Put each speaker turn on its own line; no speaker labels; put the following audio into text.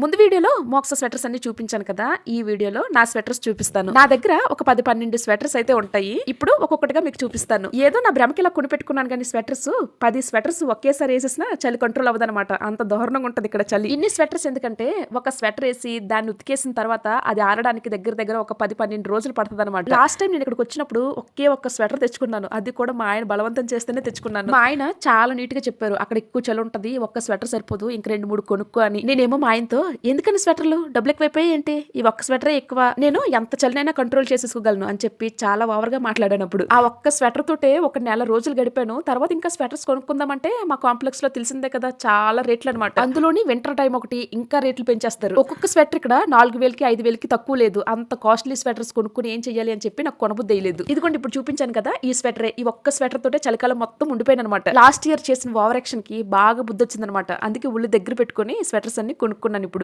ముందు వీడియోలో మోక్స స్వెటర్స్ అన్ని చూపించాను కదా. ఈ వీడియోలో నా స్వెటర్స్ చూపిస్తాను. నా దగ్గర ఒక పది పన్నెండు స్వెటర్స్ అయితే ఉంటాయి. ఇప్పుడు ఒక్కొక్కటిగా మీకు చూపిస్తాను. ఏదో నా భ్రమకి ఇలా కొనిపెట్టుకున్నాను కానీ స్వెటర్స్ పది స్వెటర్స్ ఒకేసారి వేసేసిన చలి కంట్రోల్ అవ్వదన్నమాట. అంత దారుణంగా ఉంటుంది ఇక్కడ చలి. ఇన్ని స్వెటర్స్ ఎందుకంటే ఒక స్వెటర్ వేసి దాన్ని ఉతికేసిన తర్వాత అది ఆరడానికి దగ్గర దగ్గర ఒక పది పన్నెండు రోజులు పడుతుంది అనమాట లాస్ట్ టైం నేను ఇక్కడికి వచ్చినప్పుడు ఒకే ఒక్క స్వెటర్ తెచ్చుకున్నాను. అది కూడా మా ఆయన బలవంతం చేస్తేనే తెచ్చుకున్నాను. మా ఆయన చాలా నీట్గా చెప్పారు. అక్కడ ఎక్కువ చలి ఉంటుంది ఒక్క స్వెటర్ సరిపోదు ఇంక రెండు మూడు కొనుక్కో అని. నేనేమో మా ఆయనతో ఎందుకని స్వెటర్లు? డబ్బులు ఎక్కువైపోయాయి ఏంటి? ఈ ఒక్క స్వెటరే ఎక్కువ. నేను ఎంత చలినైనా కంట్రోల్ చేసేసుకోగలను అని చెప్పి చాలా ఓవర్గా మాట్లాడానప్పుడు. ఆ ఒక్క స్వెటర్ తోటే ఒక నెల రోజులు గడిపాను. తర్వాత ఇంకా స్వెటర్స్ కొనుక్కుందామంటే మా కాంప్లెక్స్లో తెలిసిందే కదా చాలా రేట్లు అనమాట అందులోని వింటర్ టైం ఒకటి ఇంకా రేట్లు పెంచేస్తారు. ఒక్కొక్క స్వెటర్ ఇక్కడ నాలుగు వేలకి ఐదు వేలకి తక్కువ లేదు. అంత కాస్ట్లీ స్వెటర్స్ కొనుక్కుని ఏం చేయాలి అని చెప్పి నాకు కొనబుద్ధి వేయలేదు ఇదిగోండి ఇప్పుడు చూపించాను కదా ఈ స్వెటరే. ఈ ఒక్క స్వెటర్ తోటే చలికాలం మొత్తం ఉండిపోయాను అనమాట లాస్ట్ ఇయర్ చేసిన ఓవర్ యాక్షన్కి బాగా బుద్ధి వచ్చిందనమాట అందుకే ఉళ్ళు దగ్గర పెట్టుకుని స్వెటర్స్ అన్ని కొనుక్కున్నాను ఇప్పుడు.